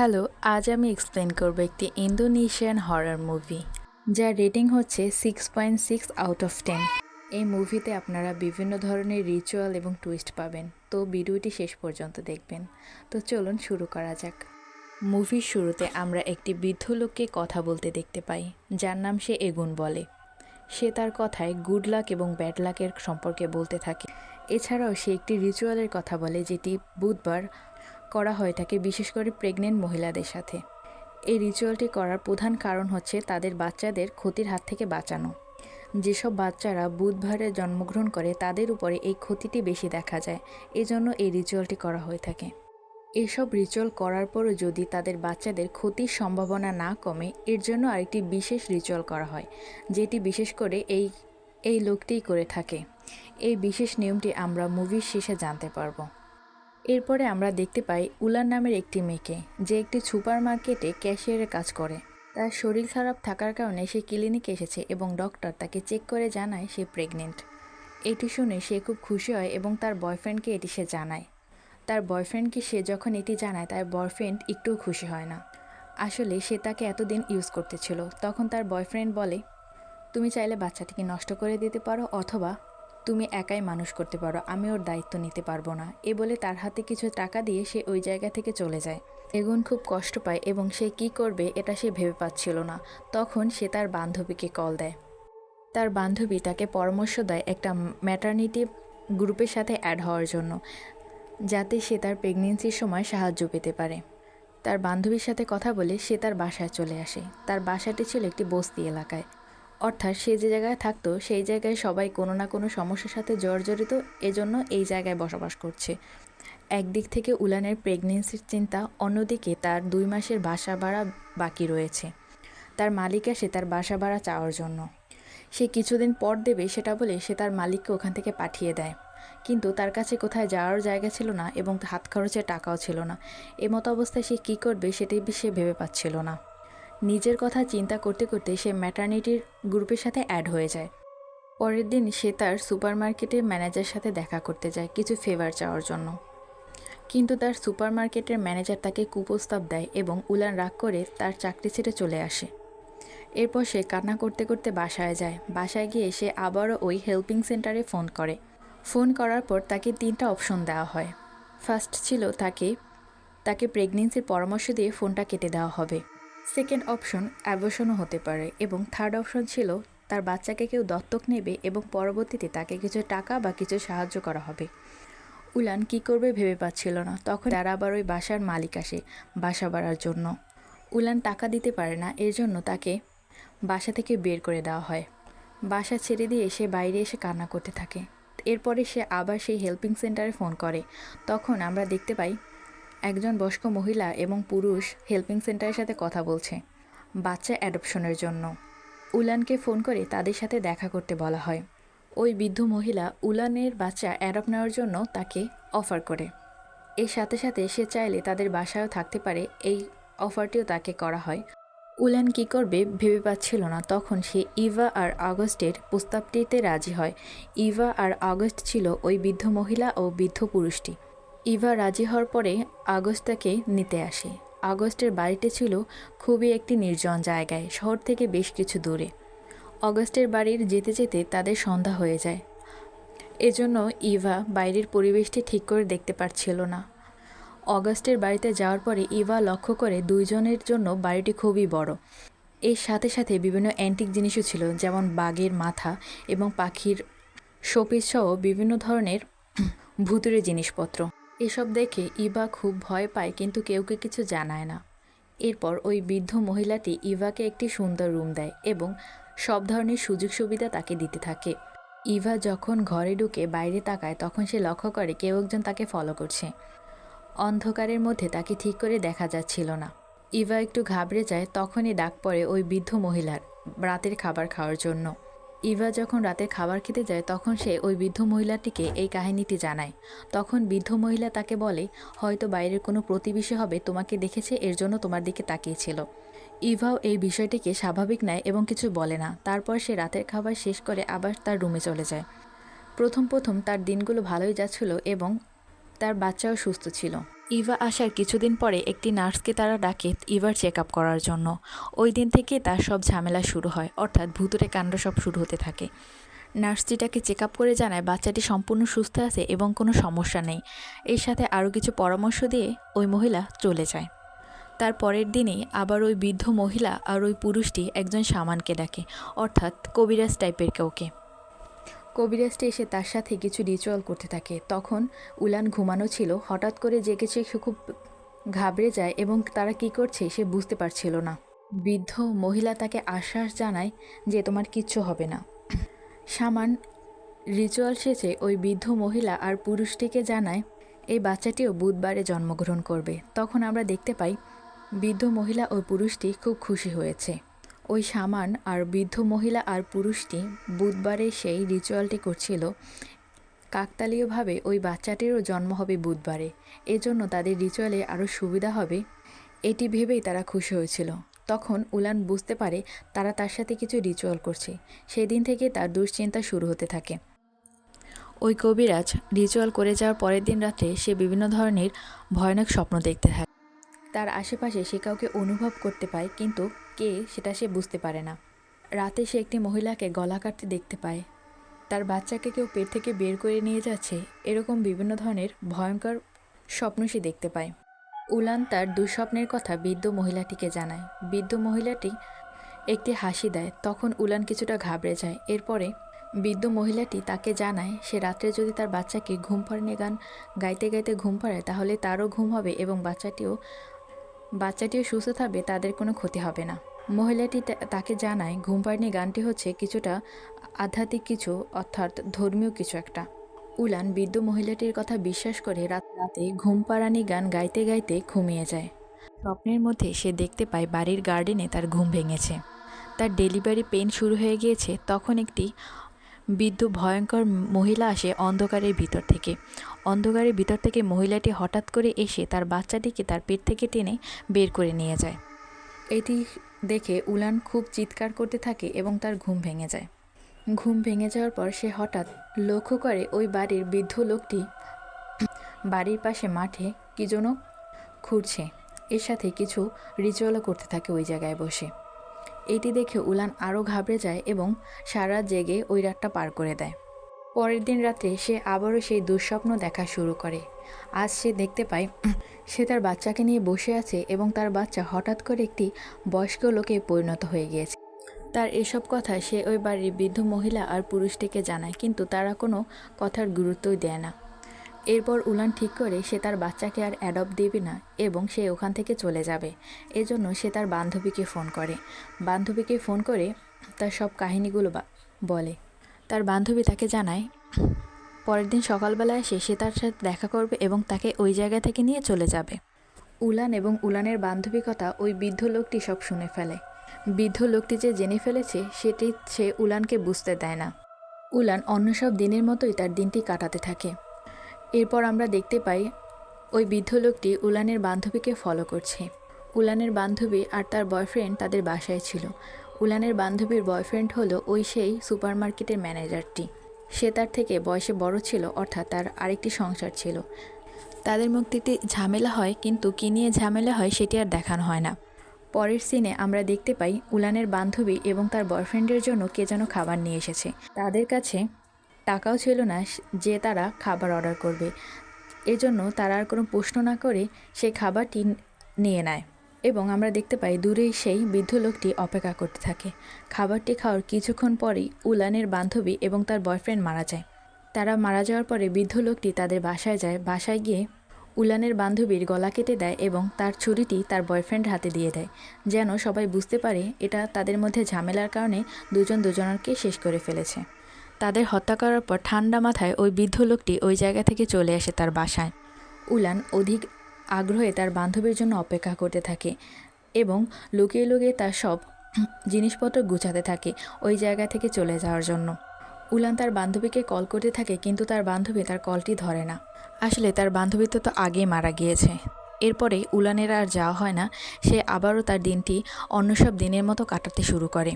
Hello, আজ আমি explain করব একটি ইন্দোনেশিয়ান হরার মুভি যার রেটিং হচ্ছে six point six out of ten এই মুভিতে আপনারা বিভিন্ন ধরনের রিচুয়াল এবং টুইস্ট পাবেন। তো ভিডিওটি শেষ পর্যন্ত দেখবেন। তো চলুন শুরু করা যাক। মুভির শুরুতে আমরা একটি বৃদ্ধ লোককে কথা বলতে দেখতে পাই, যার নাম সে এগুন বলে। সে তার কথায় গুড লাক এবং ব্যাড লাকের সম্পর্কে বলতে থাকে। এছাড়াও সে একটি রিচুয়ালের কথা বলে, যেটি বুধবার করা হয়ে থাকে, বিশেষ করে প্রেগনেন্ট মহিলাদের সাথে। এই রিচুয়ালটি করার প্রধান কারণ হচ্ছে তাদের বাচ্চাদের ক্ষতির হাত থেকে বাঁচানো। যেসব বাচ্চারা বুধবারে জন্মগ্রহণ করে, তাদের উপরে এই ক্ষতিটি বেশি দেখা যায়। এজন্য এই রিচুয়ালটি করা হয়ে থাকে। এসব রিচুয়াল করার পরও যদি তাদের বাচ্চাদের ক্ষতির সম্ভাবনা না কমে, এর জন্য আরেকটি বিশেষ রিচুয়াল করা হয়, যেটি বিশেষ করে এই এই লোকটিই করে থাকে। এই বিশেষ নিয়মটি আমরা মুভির শেষে জানতে পারব। এরপরে আমরা দেখতে পাই উলার নামের একটি মেয়েকে, যে একটি সুপার মার্কেটে ক্যাশিয়ারের কাজ করে। তার শরীর খারাপ থাকার কারণে সে ক্লিনিকে এসেছে এবং ডক্টর তাকে চেক করে জানায় সে প্রেগনেন্ট। এটি শুনে সে খুব খুশি হয় এবং তার বয়ফ্রেন্ডকে এটি সে জানায়। তার বয়ফ্রেন্ডকে সে যখন এটি জানায়, তার বয়ফ্রেন্ড একটুও খুশি হয় না। আসলে সে তাকে এতদিন ইউজ করতেছিল, তখন তার বয়ফ্রেন্ড বলে, তুমি চাইলে বাচ্চাটিকে নষ্ট করে দিতে পারো অথবা তুমি একাই মানুষ করতে পারো, আমি ওর দায়িত্ব নিতে পারব না। এ বলে তার হাতে কিছু টাকা দিয়ে সে ওই জায়গা থেকে চলে যায়। এগুন খুব কষ্ট পায় এবং সে কি করবে এটা সে ভেবে পাচ্ছিল না। তখন সে তার বান্ধবীকে কল দেয়। তার বান্ধবী তাকে পরামর্শ দেয় একটা ম্যাটার্নিটি গ্রুপের সাথে অ্যাড হওয়ার জন্য, যাতে সে তার প্রেগনেন্সির সময় সাহায্য পেতে পারে। তার বান্ধবীর সাথে কথা বলে সে তার বাসায় চলে আসে। তার বাসাটি ছিল একটি বস্তি এলাকায়। অর্থাৎ সে যে জায়গায় থাকতো, সেই জায়গায় সবাই কোনো না কোনো সমস্যার সাথে জর্জরিত এজন্য এই জায়গায় বসবাস করছে। একদিক থেকে উলানের প্রেগনেন্সির চিন্তা, অন্যদিকে তার দুই মাসের বাসা ভাড়া বাকি রয়েছে। তার মালিক আসে তার বাসা ভাড়া চাওয়ার জন্য। সে কিছুদিন পর দেবে সেটা বলে সে তার মালিককে ওখান থেকে পাঠিয়ে দেয়। কিন্তু তার কাছে কোথায় যাওয়ার জায়গা ছিল না এবং হাত খরচের টাকাও ছিল না। এমতো অবস্থায় সে কী করবে সেটাই সে ভেবে পাচ্ছিল না। নিজের কথা চিন্তা করতে করতে সে ম্যাটার্নিটির গ্রুপের সাথে অ্যাড হয়ে যায়। পরের দিন সে তার সুপারমার্কেটের ম্যানেজার সাথে দেখা করতে যায় কিছু ফেভার চাওয়ার জন্য। কিন্তু তার সুপারমার্কেটের ম্যানেজার তাকে কুপ্রস্তাব দেয় এবং উলান রাগ করে তার চাকরি ছেড়ে চলে আসে। এরপর সে কান্না করতে করতে বাসায় যায়। বাসায় গিয়ে সে আবারও ওই হেল্পিং সেন্টারে ফোন করে। ফোন করার পর তাকে তিনটা অপশন দেওয়া হয়। ফার্স্ট ছিল তাকে তাকে প্রেগনেন্সির পরামর্শ দিয়ে ফোনটা কেটে দেওয়া হবে। সেকেন্ড অপশন অ্যাবর্শনও হতে পারে এবং থার্ড অপশন ছিল তার বাচ্চাকে কেউ দত্তক নেবে এবং পরবর্তীতে তাকে কিছু টাকা বা কিছু সাহায্য করা হবে। উলান কি করবে ভেবে পাচ্ছিল না। তখন তারা আবার ওই বাসার মালিক আসে, বাসা বাড়ার জন্য। উলান টাকা দিতে পারে না, এর জন্য তাকে বাসা থেকে বের করে দেওয়া হয়। বাসা ছেড়ে দিয়ে সে বাইরে এসে কান্না করতে থাকে। এরপরে সে আবার সেই হেল্পিং সেন্টারে ফোন করে। তখন আমরা দেখতে পাই একজন বয়স্ক মহিলা এবং পুরুষ হেল্পিং সেন্টারের সাথে কথা বলছে, বাচ্চা অ্যাডপশনের জন্য। উলানকে ফোন করে তাদের সাথে দেখা করতে বলা হয়। ওই বৃদ্ধ মহিলা উলানের বাচ্চা অ্যাডপ্ট নেওয়ার জন্য তাকে অফার করে। এর সাথে সাথে সে চাইলে তাদের বাসায়ও থাকতে পারে, এই অফারটিও তাকে করা হয়। উলান কি করবে ভেবে পাচ্ছিল না, তখন সে ইভা আর আগস্টের প্রস্তাবটিতে রাজি হয়। ইভা আর আগস্ট ছিল ওই বৃদ্ধ মহিলা ও বৃদ্ধ পুরুষটি। ইভা রাজি হওয়ার পরে আগস্ট তাকে নিতে আসে। আগস্টের বাড়িটি ছিল খুবই একটি নির্জন জায়গায়, শহর থেকে বেশ কিছু দূরে। অগস্টের বাড়ির যেতে যেতে তাদের সন্ধ্যা হয়ে যায়। এজন্য ইভা বাইরের পরিবেশটি ঠিক করে দেখতে পারছিল না। অগস্টের বাড়িতে যাওয়ার পরে ইভা লক্ষ্য করে দুইজনের জন্য বাড়িটি খুবই বড়। এর সাথে সাথে বিভিন্ন অ্যান্টিক জিনিসও ছিল, যেমন বাঘের মাথা এবং পাখির শোপিস সহ বিভিন্ন ধরনের ভুতুরে জিনিসপত্র। এসব দেখে ইভা খুব ভয় পায়, কিন্তু কেউকে কিছু জানায় না। এরপর ওই বৃদ্ধ মহিলাটি ইভাকে একটি সুন্দর রুম দেয় এবং সব ধরনের সুযোগ সুবিধা তাকে দিতে থাকে। ইভা যখন ঘরে ঢুকে বাইরে তাকায়, তখন সে লক্ষ্য করে কেউ একজন তাকে ফলো করছে। অন্ধকারের মধ্যে তাকে ঠিক করে দেখা যাচ্ছিল না। ইভা একটু ঘাবড়ে যায়, তখনই ডাক পড়ে ওই বৃদ্ধ মহিলার রাতের খাবার খাওয়ার জন্য। ইভা যখন রাতের খাবার খেতে যায়, তখন সে ওই বৃদ্ধ মহিলাটিকে এই কাহিনীটি জানায়। তখন বৃদ্ধ মহিলা তাকে বলে, হয়তো বাইরের কোনো প্রতিবেশী হবে তোমাকে দেখেছে, এর জন্য তোমার দিকে তাকিয়েছিল। ইভাও এই বিষয়টিকে স্বাভাবিক নেয় এবং কিছু বলে না। তারপর সে রাতের খাবার শেষ করে আবার তার রুমে চলে যায়। প্রথম প্রথম তার দিনগুলো ভালোই যাচ্ছিল এবং তার বাচ্চাও সুস্থ ছিল। ইভা আসার কিছুদিন পরে একটি নার্সকে তারা ডাকে ইভার চেক আপ করার জন্য। ওই দিন থেকে তার সব ঝামেলা শুরু হয়, অর্থাৎ ভূতুরে কাণ্ড সব শুরু হতে থাকে। নার্সটি তাকে চেক আপ করে জানায়, বাচ্চাটি সম্পূর্ণ সুস্থ আছে এবং কোনো সমস্যা নেই। এর সাথে আরও কিছু পরামর্শ দিয়ে ওই মহিলা চলে যায়। তার পরের দিনেই আবার ওই বৃদ্ধ মহিলা আর ওই পুরুষটি একজন সামানকে ডাকে, অর্থাৎ কবিরাজ টাইপের কাউকে। কবিরাজটি এসে তার সাথে কিছু রিচুয়াল করতে থাকে। তখন উলান ঘুমানো ছিল, হঠাৎ করে জেগেছে সে খুব ঘাবড়ে যায় এবং তারা কি করছে সে বুঝতে পারছিল না। বৃদ্ধ মহিলা তাকে আশ্বাস জানায় যে তোমার কিচ্ছু হবে না। সামান রিচুয়াল শেষে ওই বৃদ্ধ মহিলা আর পুরুষটিকে জানায়, এই বাচ্চাটিও বুধবারে জন্মগ্রহণ করবে। তখন আমরা দেখতে পাই, বৃদ্ধ মহিলা ও পুরুষটি খুব খুশি হয়েছে। ওই সামান আর বৃদ্ধ মহিলা আর পুরুষটি বুধবারে সেই রিচুয়ালটি করছিল। কাকতালীয়ভাবে ওই বাচ্চাটিরও জন্ম হবে বুধবারে। এজন্য তাদের রিচুয়ালে আরও সুবিধা হবে, এটি ভেবেই তারা খুশি হয়েছিল। তখন উলান বুঝতে পারে তারা তার সাথে কিছু রিচুয়াল করছে। সেদিন থেকে তার দুশ্চিন্তা শুরু হতে থাকে। ওই কবিরাজ রিচুয়াল করে যাওয়ার পরের দিন রাতে সে বিভিন্ন ধরনের ভয়ানক স্বপ্ন দেখতে থাকে। তার আশেপাশে সে কাউকে অনুভব করতে পায়, কিন্তু কে সেটা সে বুঝতে পারে না। রাতে সে একটি মহিলাকে গলা কাটতে দেখতে পায়। তার বাচ্চাকে কেউ পেট থেকে বের করে নিয়ে যাচ্ছে, এরকম বিভিন্ন ধরনের ভয়ঙ্কর স্বপ্ন সে দেখতে পায়। উলান তার দুঃস্বপ্নের কথা বৃদ্ধ মহিলাটিকে জানায়। বৃদ্ধ মহিলাটি একটি হাসি দেয়, তখন উলান কিছুটা ঘাবড়ে যায়। এরপরে বৃদ্ধ মহিলাটি তাকে জানায়, সে রাত্রে যদি তার বাচ্চাকে ঘুম পাড়ানি গান গাইতে গাইতে ঘুম পাড়ায় তাহলে তারও ঘুম হবে এবং বাচ্চাটিও বাচ্চাটিও সুস্থ থাকবে, তাদের কোনো ক্ষতি হবে না। মহিলাটি তাকে জানায়, ঘুম পাড়ানি গানটি হচ্ছে কিছুটা আধ্যাত্মিক কিছু, অর্থাৎ ধর্মীয় কিছু একটা। উলান বৃদ্ধ মহিলাটির কথা বিশ্বাস করে রাত রাতে ঘুম পাড়ানি গান গাইতে গাইতে ঘুমিয়ে যায়। স্বপ্নের মধ্যে সে দেখতে পায় বাড়ির গার্ডেনে তার ঘুম ভেঙেছে। তার ডেলিভারি পেন শুরু হয়ে গিয়েছে, তখন একটি বৃদ্ধ ভয়ঙ্কর মহিলা আসে অন্ধকারের ভিতর থেকে। অন্ধকারের ভিতর থেকে মহিলাটি হঠাৎ করে এসে তার বাচ্চাটিকে তার পেট থেকে টেনে বের করে নিয়ে যায়। এটি দেখে উলান খুব চিৎকার করতে থাকে এবং তার ঘুম ভেঙে যায়। ঘুম ভেঙে যাওয়ার পর সে হঠাৎ লক্ষ্য করে ওই বাড়ির বৃদ্ধ লোকটি বাড়ির পাশে মাঠে কি যেন খুঁড়ছে। এর সাথে কিছু রিচুয়ালও করতে থাকে ওই জায়গায় বসে। এটি দেখে উলান আরও ঘাবড়ে যায় এবং সারা জেগে ওই রাতটা পার করে দেয়। পরের দিন রাতে সে আবারও সেই দুঃস্বপ্ন দেখা শুরু করে। আজ সে দেখতে পায় সে তার বাচ্চাকে নিয়ে বসে আছে এবং তার বাচ্চা হঠাৎ করে একটি বয়স্ক লোকে পরিণত হয়ে গিয়েছে। তার এসব কথা সে ওই বাড়ির বৃদ্ধ মহিলা আর পুরুষটিকে জানায়, কিন্তু তারা কোনো কথার গুরুত্বই দেয় না। এরপর উলান ঠিক করে সে তার বাচ্চাকে আর অ্যাডপ্ট দেবে না এবং সে ওখান থেকে চলে যাবে। এজন্য সে তার বান্ধবীকে ফোন করে। বান্ধবীকে ফোন করে তার সব কাহিনীগুলো বলে। তার বান্ধবী তাকে জানায়, পরের দিন সকালবেলা এসে সে তার সাথে দেখা করবে এবং তাকে ওই জায়গা থেকে নিয়ে চলে যাবে। উলান এবং উলানের বান্ধবী কথা ওই বৃদ্ধ লোকটি সব শুনে ফেলে। বৃদ্ধ লোকটি যে জেনে ফেলেছে, সেটি সে উলানকে বুঝতে দেয় না। উলান অন্য সব দিনের মতোই তার দিনটি কাটাতে থাকে। এরপর আমরা দেখতে পাই, ওই বৃদ্ধ লোকটি উলানের বান্ধবীকে ফলো করছে। উলানের বান্ধবী আর তার বয়ফ্রেন্ড তাদের বাসায় ছিল। উলানের বান্ধবীর বয়ফ্রেন্ড হলো ওই সেই সুপারমার্কেটের ম্যানেজারটি সে তার থেকে বয়সে বড় ছিল, অর্থাৎ তার আরেকটি সংসার ছিল। তাদের একটি ঝামেলা হয়, কিন্তু কী নিয়ে ঝামেলা হয় সেটি আর দেখানো হয় না। পরের সিনে আমরা দেখতে পাই, উলানের বান্ধবী এবং তার বয়ফ্রেন্ডের জন্য কে যেন খাবার নিয়ে এসেছে। তাদের কাছে টাকাও ছিল না যে তারা খাবার অর্ডার করবে। এজন্য তারা আর কোনো প্রশ্ন না করে সেই খাবারটি নিয়ে নেয় এবং আমরা দেখতে পাই দূরেই সেই বৃদ্ধ লোকটি অপেক্ষা করতে থাকে। খাবারটি খাওয়ার কিছুক্ষণ পরেই উলানের বান্ধবী এবং তার বয়ফ্রেন্ড মারা যায়। তারা মারা যাওয়ার পরে বৃদ্ধ লোকটি তাদের বাসায় যায়। বাসায় গিয়ে উলানের বান্ধবীর গলা কেটে দেয় এবং তার ছুরিটি তার বয়ফ্রেন্ড হাতে দিয়ে দেয়। যেন সবাই বুঝতে পারে এটা তাদের মধ্যে ঝামেলার কারণে দুজন দুজনকে শেষ করে ফেলেছে। তাদের হত্যা করার পর ঠান্ডা মাথায় ওই বৃদ্ধ লোকটি ওই জায়গা থেকে চলে আসে তার বাসায়। উলান অধিক আগ্রহে তার বান্ধবীর জন্য অপেক্ষা করতে থাকে এবং লুকিয়ে লুকিয়ে তার সব জিনিসপত্র গুছাতে থাকে ওই জায়গা থেকে চলে যাওয়ার জন্য। উলান তার বান্ধবীকে কল করতে থাকে কিন্তু তার বান্ধবী তার কলটি ধরে না। আসলে তার বান্ধবী তো তো আগেই মারা গিয়েছে। এরপরে উলানের আর যাওয়া হয় না, সে আবারও তার দিনটি অন্য সব দিনের মতো কাটাতে শুরু করে।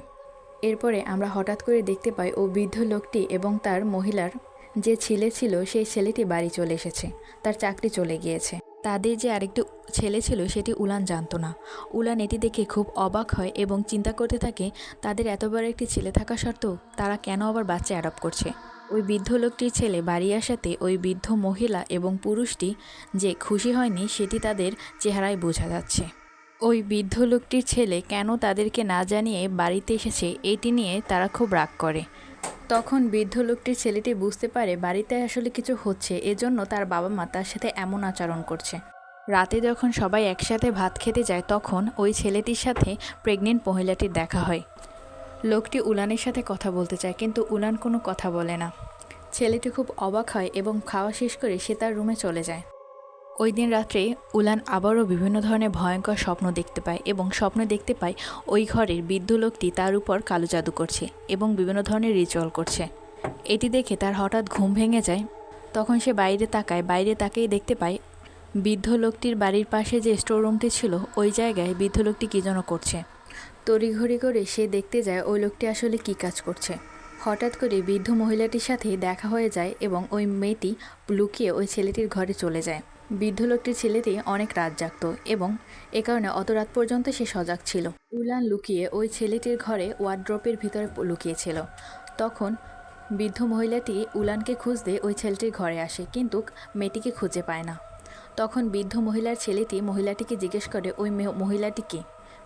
এরপরে আমরা হঠাৎ করে দেখতে পাই ও বৃদ্ধ লোকটি এবং তার মহিলার যে ছেলে ছিল, সেই ছেলেটি বাড়ি চলে এসেছে। তার চাকরি চলে গিয়েছে। তাদের যে আরেকটি ছেলে ছিল, সেটি উলান জানতো না। উলান এটি দেখে খুব অবাক হয় এবং চিন্তা করতে থাকে, তাদের এত বড় একটি ছেলে থাকা সত্ত্বেও তারা কেন আবার বাচ্চা অ্যাডপ্ট করছে? ওই বৃদ্ধ লোকটির ছেলে বাড়ি আসাতে ওই বৃদ্ধ মহিলা এবং পুরুষটি যে খুশি হয়নি, সেটি তাদের চেহারায় বোঝা যাচ্ছে। ওই বৃদ্ধ লোকটির ছেলে কেন তাদেরকে না জানিয়ে বাড়িতে এসেছে, এটি নিয়ে তারা খুব রাগ করে। তখন বৃদ্ধ লোকটির ছেলেটি বুঝতে পারে বাড়িতে আসলে কিছু হচ্ছে, এজন্য তার বাবা মা তার সাথে এমন আচরণ করছে। রাতে যখন সবাই একসাথে ভাত খেতে যায়, তখন ওই ছেলেটির সাথে প্রেগনেন্ট মহিলাটির দেখা হয়। লোকটি উলানের সাথে কথা বলতে চায়, কিন্তু উলান কোনো কথা বলে না। ছেলেটি খুব অবাক হয় এবং খাওয়া শেষ করে সে তার রুমে চলে যায়। ওই দিন রাত্রে উলান আবারও বিভিন্ন ধরনের ভয়ঙ্কর স্বপ্ন দেখতে পায় এবং স্বপ্ন দেখতে পায় ওই ঘরের বৃদ্ধ লোকটি তার উপর কালো জাদু করছে এবং বিভিন্ন ধরনের রিচুয়াল করছে। এটি দেখে তার হঠাৎ ঘুম ভেঙে যায়। তখন সে বাইরে তাকায়, বাইরে তাকেই দেখতে পায়। বৃদ্ধ লোকটির বাড়ির পাশে যে স্টোর রুমটি ছিল, ওই জায়গায় বৃদ্ধ লোকটি কী যেন করছে। তড়িঘড়ি করে সে দেখতে যায় ওই লোকটি আসলে কী কাজ করছে। হঠাৎ করে বৃদ্ধ মহিলাটির সাথে দেখা হয়ে যায় এবং ওই মেয়েটি লুকিয়ে ওই ছেলেটির ঘরে চলে যায়। বৃদ্ধ লোকটির ছেলেটি অনেক রাত জাগত এবং এ কারণে অত রাত পর্যন্ত সে সজাগ ছিল। উলান লুকিয়ে ওই ছেলেটির ঘরে ওয়ার্ড্রপের ভিতরে লুকিয়েছিল। তখন বৃদ্ধ মহিলাটি উলানকে খুঁজতে ওই ছেলেটির ঘরে আসে, কিন্তু মেয়েটিকে খুঁজে পায় না। তখন বৃদ্ধ মহিলার ছেলেটি মহিলাটিকে জিজ্ঞেস করে, ওই মে- মহিলাটি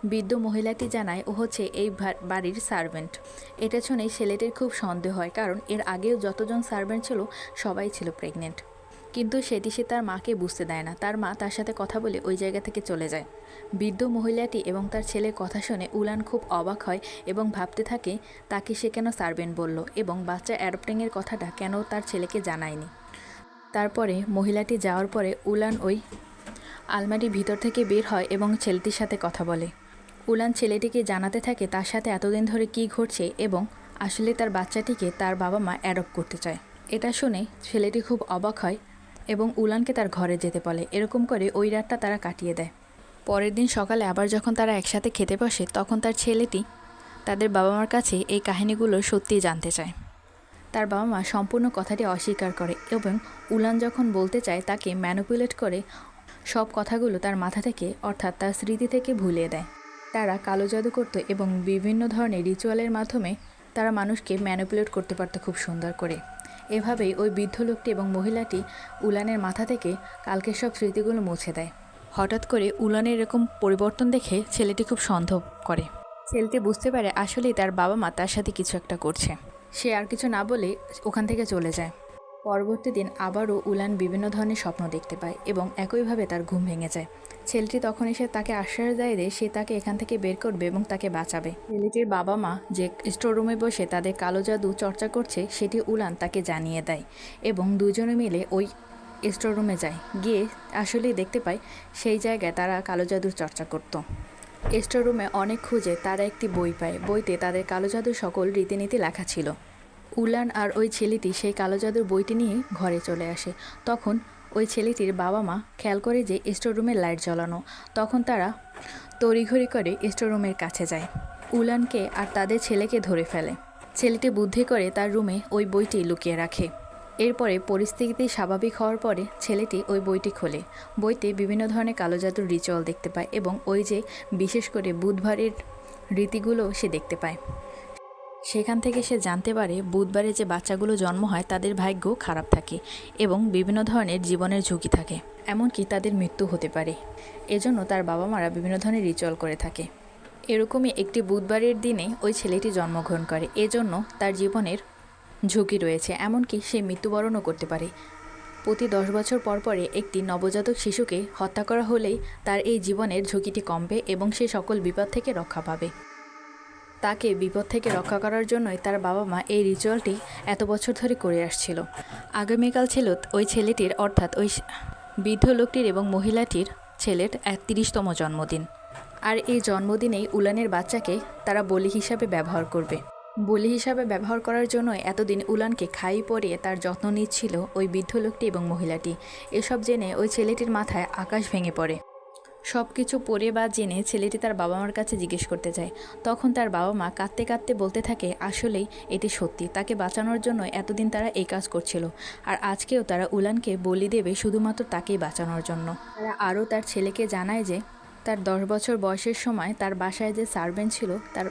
বৃদ্ধ মহিলাটি জানায়, ও হচ্ছে এই বাড়ির সার্ভেন্ট। এটা শুনে ছেলেটির খুব সন্দেহ হয়, কারণ এর আগেও যতজন সার্ভেন্ট ছিল, সবাই ছিল প্রেগনেন্ট। কিন্তু সেটি সে তার মাকে বুঝতে দেয় না। তার মা তার সাথে কথা বলে ওই জায়গা থেকে চলে যায়। বৃদ্ধ মহিলাটি এবং তার ছেলের কথা শুনে উলান খুব অবাক হয় এবং ভাবতে থাকে, তাকে সে কেন সার্ভেন্ট বলল এবং বাচ্চা অ্যাডপ্টিংয়ের কথাটা কেন তার ছেলেকে জানায়নি। তারপরে মহিলাটি যাওয়ার পরে উলান ওই আলমারির ভিতর থেকে বের হয় এবং ছেলেটির সাথে কথা বলে। উলান ছেলেটিকে জানাতে থাকে, তার সাথে এতদিন ধরে কী ঘটছে এবং আসলে তার বাচ্চাটিকে তার বাবা মা অ্যাডপ্ট করতে চায়। এটা শুনে ছেলেটি খুব অবাক হয় এবং উলানকে তার ঘরে যেতে বলে। এরকম করে ওই রাতটা তারা কাটিয়ে দেয়। পরের দিন সকালে আবার যখন তারা একসাথে খেতে বসে, তখন তার ছেলেটি তাদের বাবা মার কাছে এই কাহিনীগুলো সত্যিই জানতে চায়। তার বাবা মা সম্পূর্ণ কথাটি অস্বীকার করে এবং উলান যখন বলতে চায়, তাকে ম্যানুপুলেট করে সব কথাগুলো তার মাথা থেকে, অর্থাৎ তার স্মৃতি থেকে ভুলিয়ে দেয়। তারা কালো জাদু করতো এবং বিভিন্ন ধরনের রিচুয়ালের মাধ্যমে তারা মানুষকে ম্যানুপুলেট করতে পারতো খুব সুন্দর করে। এভাবেই ওই বৃদ্ধ লোকটি এবং মহিলাটি উলানের মাথা থেকে কালকের সব স্মৃতিগুলো মুছে দেয়। হঠাৎ করে উলানের এরকম পরিবর্তন দেখে ছেলেটি খুব সন্দেহ করে। ছেলেটি বুঝতে পারে আসলেই তার বাবা মা তার সাথে কিছু একটা করছে। সে আর কিছু না বলে ওখান থেকে চলে যায়। পরবর্তী দিন আবারও উলান বিভিন্ন ধরনের স্বপ্ন দেখতে পায় এবং একইভাবে তার ঘুম ভেঙে যায়। ছেলেটি তখন এসে তাকে আশ্বাস দেয় যে সে তাকে এখান থেকে বের করবে এবং তাকে বাঁচাবে। ছেলেটির বাবা মা যে স্টোর রুমে বসে তাদের কালো জাদু চর্চা করছে, সেটি উলান তাকে জানিয়ে দেয় এবং দুজনে মিলে ওই স্টোর রুমে যায়। গিয়ে আসলেই দেখতে পায় সেই জায়গায় তারা কালো জাদুর চর্চা করতো। স্টোর রুমে অনেক খুঁজে তারা একটি বই পায়। বইতে তাদের কালো জাদুর সকল রীতিনীতি লেখা ছিল। উলান আর ওই ছেলেটি সেই কালো জাদুর বইটি নিয়ে ঘরে চলে আসে। তখন ওই ছেলেটির বাবা মা খেয়াল করে যে স্টোর রুমের লাইট জ্বালানো। তখন তারা তড়িঘড়ি করে স্টোর রুমের কাছে যায়। উলানকে আর তাদের ছেলেকে ধরে ফেলে। ছেলেটি বুদ্ধি করে তার রুমে ওই বইটি লুকিয়ে রাখে। এরপরে পরিস্থিতি স্বাভাবিক হওয়ার পরে ছেলেটি ওই বইটি খোলে। বইতে বিভিন্ন ধরনের কালো জাদুর রিচুয়াল দেখতে পায় এবং ওই যে বিশেষ করে বুধবারের রীতিগুলো সে দেখতে পায়। সেখান থেকে সে জানতে পারে বুধবারে যে বাচ্চাগুলো জন্ম হয়, তাদের ভাগ্য খারাপ থাকে এবং বিভিন্ন ধরনের জীবনের ঝুঁকি থাকে। এমনকি তাদের মৃত্যু হতে পারে। এজন্য তার বাবা মারা বিভিন্ন ধরনের রিচুয়াল করে থাকে। এরকমই একটি বুধবারের দিনে ওই ছেলেটি জন্মগ্রহণ করে। এজন্য তার জীবনের ঝুঁকি রয়েছে। এমনকি সে মৃত্যুবরণও করতে পারে। প্রতি দশ বছর পর পরে একটি নবজাতক শিশুকে হত্যা করা হলেই তার এই জীবনের ঝুঁকিটি কমবে এবং সে সকল বিপদ থেকে রক্ষা পাবে। তাকে বিপদ থেকে রক্ষা করার জন্যই তার বাবা মা এই রিচুয়ালটি এত বছর ধরে করে আসছিল। আগামীকাল ছিল ওই ছেলেটির, অর্থাৎ ওই বৃদ্ধ লোকটির এবং মহিলাটির ছেলের একত্রিশতম জন্মদিন। আর এই জন্মদিনেই উলানের বাচ্চাকে তারা বলি হিসাবে ব্যবহার করবে। বলি হিসাবে ব্যবহার করার জন্য এতদিন উলানকে খাই পরিয়ে তার যত্ন নিচ্ছিল ওই বৃদ্ধ লোকটি এবং মহিলাটি। এসব জেনে ওই ছেলেটির মাথায় আকাশ ভেঙে পড়ে। সব কিছু পড়ে বা জেনে ছেলেটি তার বাবা মার কাছে জিজ্ঞেস করতে যায়। তখন তার বাবা মা কাঁদতে কাঁদতে বলতে থাকে, আসলেই এটি সত্যি। তাকে বাঁচানোর জন্য এতদিন তারা এই কাজ করছিল। আর আজকেও তারা উলানকে বলি দেবে শুধুমাত্র তাকেই বাঁচানোর জন্য। তারা আরও তার ছেলেকে জানায় যে, তার দশ বছর বয়সের সময় তার বাসায় যে সার্ভেন্ট ছিল, তার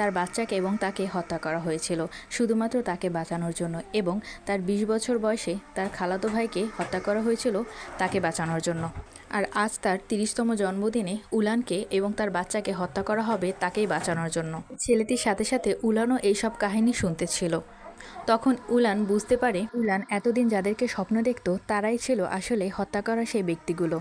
তার বাচ্চাকে এবং তাকে হত্যা করা হয়েছিল, শুধুমাত্র তাকে বাঁচানোর জন্য এবং তার বিশ বছর বয়সে তার খালাতো ভাইকে হত্যা করা হয়েছিল তাকে বাঁচানোর জন্য। আর আজ তার তিরিশতম জন্মদিনে উলানকে এবং তার বাচ্চাকে হত্যা করা হবে তাকেই বাঁচানোর জন্য। ছেলেটির সাথে সাথে উলানও এইসব কাহিনী শুনতেছিল। তখন উলান বুঝতে পারে, উলান এতদিন যাদেরকে স্বপ্ন দেখত তারাই ছিল আসলে হত্যা করা সেই ব্যক্তিগুলো।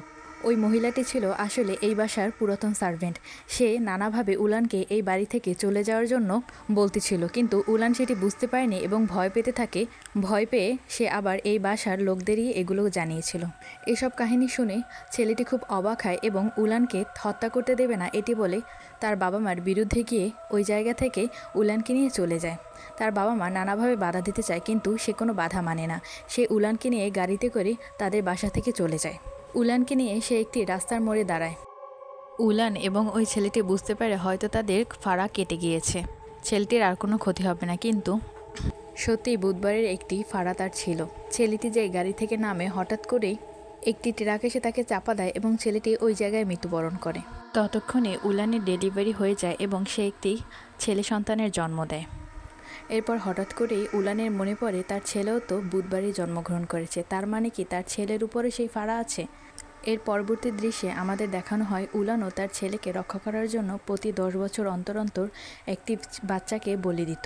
ওই মহিলাটি ছিল আসলে এই বাসার পুরাতন সার্ভেন্ট। সে নানাভাবে উলানকে এই বাড়ি থেকে চলে যাওয়ার জন্য বলতেছিল, কিন্তু উলান সেটি বুঝতে পারেনি এবং ভয় পেতে থাকে। ভয় পেয়ে সে আবার এই বাসার লোকদেরই এগুলো জানিয়েছিল। এসব কাহিনী শুনে ছেলেটি খুব অবাক হয় এবং উলানকে হত্যা করতে দেবে না এটি বলে তার বাবা মার বিরুদ্ধে গিয়ে ওই জায়গা থেকে উলানকে নিয়ে চলে যায়। তার বাবা মা নানাভাবে বাধা দিতে চায়, কিন্তু সে কোনো বাধা মানে না। সে উলানকে নিয়ে গাড়িতে করে তাদের বাসা থেকে চলে যায়। উলানকে নিয়ে সে একটি রাস্তার মোড়ে দাঁড়ায়। উলান এবং ওই ছেলেটি বুঝতে পারে হয়তো তাদের ফাড়া কেটে গিয়েছে। ছেলেটির আর কোনো ক্ষতি হবে না কিন্তু। সত্যিই বুধবারের একটি ফাড়া তার ছিল। ছেলেটি যে গাড়ি থেকে নামে হঠাৎ করেই একটি ট্রাক এসে তাকে চাপা দেয় এবং ছেলেটি ওই জায়গায় মৃত্যুবরণ করে। ততক্ষণে উলানের ডেলিভারি হয়ে যায় এবং সে একটি ছেলে সন্তানের জন্ম দেয়। এরপর হঠাৎ করেই উলানের মনে পড়ে, তার ছেলেও তো বুধবারই জন্মগ্রহণ করেছে। তার মানে কি? তার ছেলের উপরে সেই ফাড়া আছে? এর পরবর্তী দৃশ্যে আমাদের দেখানো হয়, উলানও তার ছেলেকে রক্ষা করার জন্য প্রতি দশ বছর অন্তর অন্তর একটি বাচ্চাকে বলি দিত।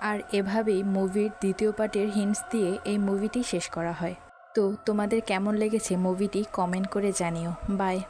আর এভাবেই মুভির দ্বিতীয় পার্টের হিন্টস দিয়ে এই মুভিটি শেষ করা হয়। তো তোমাদের কেমন লেগেছে মুভিটি? কমেন্ট করে জানিও। বাই